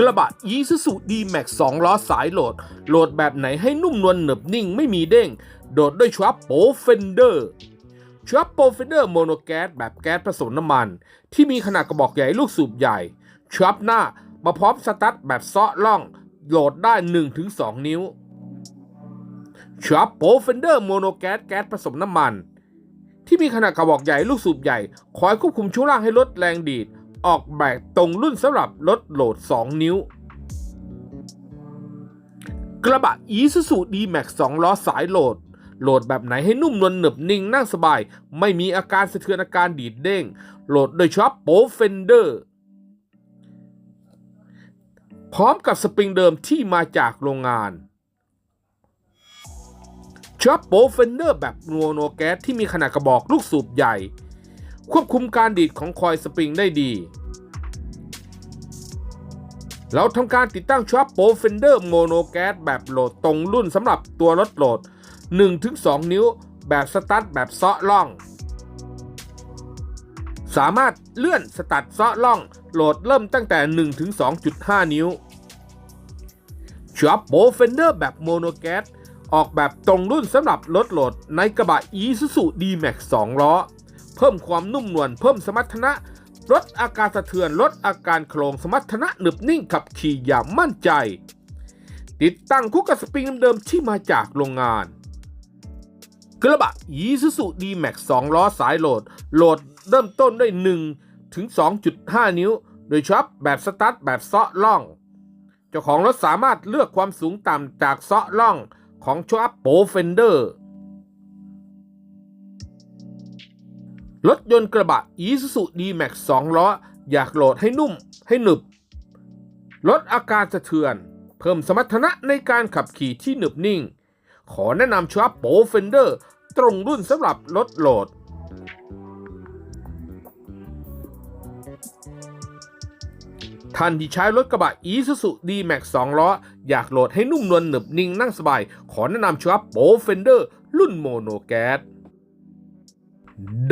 กระบะ e s u z u d m a x 2ล้อสายโหลด โหลดแบบไหนให้นุ่มนวลหนึบนิ่งไม่มีเด้ง โดดด้วยชวับโปเฟนเดอร์ชวับโปเฟนเดอร์โมโนแก๊สแบบแก๊สผสมน้ำมัน ที่มีขนาดกระบอกใหญ่ลูกสูบใหญ่ชวับหน้ามาพร้อมสตาร์ทแบบเซาะล่อง โหลดได้ 1-2 นิ้วชวับโปเฟนเดอร์โมโนแก๊สแก๊สผสมน้ำมัน ที่มีขนาดกระบอกใหญ่ลูกสูบใหญ่ คอยควบคุมช่วงล่างให้ลดแรงดีด ออกแบบตรงรุ่นสำหรับรถโหลด 2 นิ้ว กระบะ Isuzu D-Max 2 ล้อสายโหลด โหลดแบบไหนให้นุ่มนวลหนึบนิ่งนั่งสบาย ไม่มีอาการสะเทือนอาการดีดเด้ง โหลดโดยช็อปโปเฟนเดอร์ พร้อมกับสปริงเดิมที่มาจากโรงงานช็อปโปเฟนเดอร์แบบโนโนแก๊สที่มีขนาดกระบอกลูกสูบใหญ่ ควบคุมการดีดของคอยสปริงได้ดี เราทำการติดตั้งช็อปโปเฟนเดอร์โมโนแก๊สแบบโหลดตรงรุ่นสำหรับตัวรถโหลด 1-2 นิ้วแบบสตาร์ทแบบเซาะล่อง สามารถเลื่อนสตาร์ทเซาะล่องโหลดเริ่มตั้งแต่ 1-2.5 นิ้วช็อปโปเฟนเดอร์แบบโมโนแก๊สออกแบบตรงรุ่นสำหรับรถโหลดในกระบะ Isuzu D-Max 2 ล้อ เพิ่มความนุ่มนวลเพิ่มสมรรถนะลดอาการสะเทือนลดอาการโครงสมรรถนะหนึบนิ่งขับขี่อย่างมั่นใจ ติดตั้งคู่กับสปริงเดิมที่มาจากโรงงาน กระบะ Isuzu D-Max 2ล้อสายโหลด โหลดเริ่มต้นด้วย1ถึง 2.5 นิ้ว โดยช็อปแบบสตาร์ทแบบเซาะล่อง เจ้าของรถสามารถเลือกความสูงต่ำจากเซาะล่องของช็อปโปเฟนเดอร์ รถยนต์กระบะ Isuzu D-Max 2 ล้อ อยากโหลดให้นุ่มให้หนึบ ลดอาการสะเทือน เพิ่มสมรรถนะในการขับขี่ที่หนึบนิ่ง ขอแนะนำช็อปโปเฟนเดอร์ตรงรุ่นสำหรับรถโหลด ท่านที่ใช้รถกระบะ Isuzu D-Max 2 ล้อ อยากโหลดให้นุ่มนวลหนึบนิ่งนั่งสบาย ขอแนะนำช็อปโปเฟนเดอร์รุ่นโมโนแก๊ส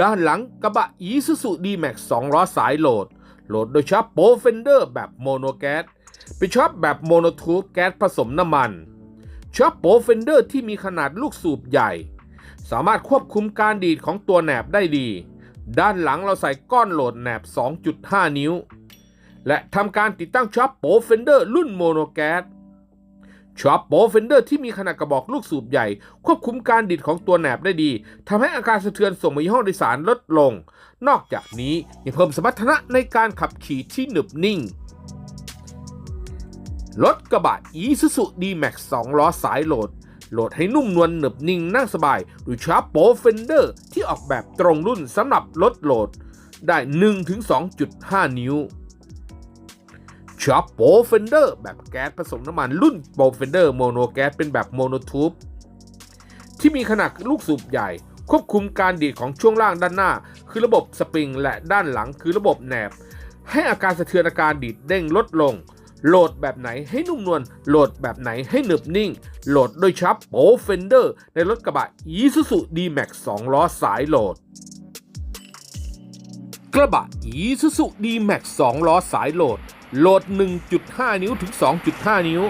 ด้านหลังกระบะ Isuzu D-Max 2ล้อสายโหลด โหลดโดยช็อปโปเฟนเดอร์แบบโมโนแก๊สเป็นช็อปแบบโมโนทูบแก๊สผสมน้ำมันช็อปโปเฟนเดอร์ที่มีขนาดลูกสูบใหญ่ สามารถควบคุมการดีดของตัวแหนบได้ดี ด้านหลังเราใส่ก้อนโหลดแหนบ 2.5 นิ้ว และทำการติดตั้งช็อปโปเฟนเดอร์รุ่นโมโนแก๊ส ช็อปโปเฟนเดอร์ที่มีขนาดกระบอกลูกสูบใหญ่ ควบคุมการดิดของตัวแหนบได้ดีทำให้อาการสะเทือนส่งมายังห้องโดยสารลดลง นอกจากนี้ยังเพิ่มสมรรถนะในการขับขี่ที่หนึบนิ่ง รถกระบะ Isuzu D-Max 2 ล้อสายโหลด โหลดให้นุ่มนวลหนึบนิ่งนั่งสบายด้วยชาร์ปโปเฟนเดอร์ที่ออกแบบตรงรุ่นสำหรับรถโหลดได้ 1-2.5 นิ้ว ช็อปโปเฟนเดอร์แบบแก๊สผสมน้ำมันรุ่นโปเฟนเดอร์โมโนแก๊สเป็นแบบโมโนทูบที่มีขนาดลูกสูบใหญ่ ควบคุมการดีดของช่วงล่างด้านหน้า คือระบบสปริงและด้านหลังคือระบบแหนบ ให้อาการสะเทือนอาการดีดเด้งลดลง โหลดแบบไหนให้นุ่มนวลโหลดแบบไหนให้หนึบนิ่ง โหลดโดยชับโปเฟนเดอร์ในรถกระบะ Isuzu D-Max 2 ล้อสายโหลดกระบะ Isuzu D-Max 2 ล้อสายโหลด โหลด 1.5 นิ้วถึง 2.5 นิ้ว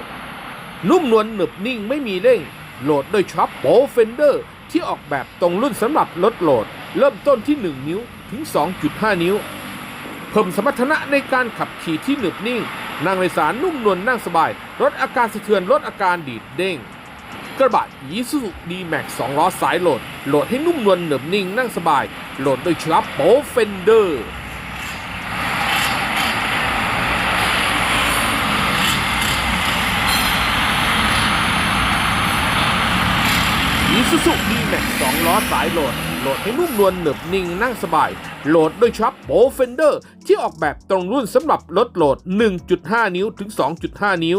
นุ่มนวลหนึบนิ่งไม่มีเร่ง โหลดโดยช็อปโปเฟนเดอร์ที่ออกแบบตรงรุ่นสำหรับรถโหลด เริ่มต้นที่ 1 นิ้วถึง 2.5 นิ้ว เพิ่มสมรรถนะในการขับขี่ที่หนึบนิ่ง นั่งโดยสารนุ่มนวลนั่งสบาย ลดอาการสะเทือนลดอาการดีดเด้ง กระบะ Isuzu D-Max 2ล้อสายโหลด โหลดให้นุ่มนวลหนึบนิ่งนั่งสบาย โหลดโดยช็อปโปเฟนเดอร์ ซูซูดีแม็กสองล้อสายโหลด โหลดให้นุ่มนวลหนึบนิ่งนั่งสบาย โหลดด้วยช็อปโปเฟนเดอร์ที่ออกแบบตรงรุ่นสำหรับรถโหลด 1.5 นิ้วถึง 2.5 นิ้ว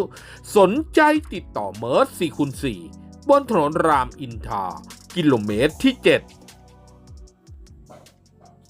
สนใจติดต่อเมอร์ส4คูณ4บนถนนรามอินทา กิโลเมตรที่ 7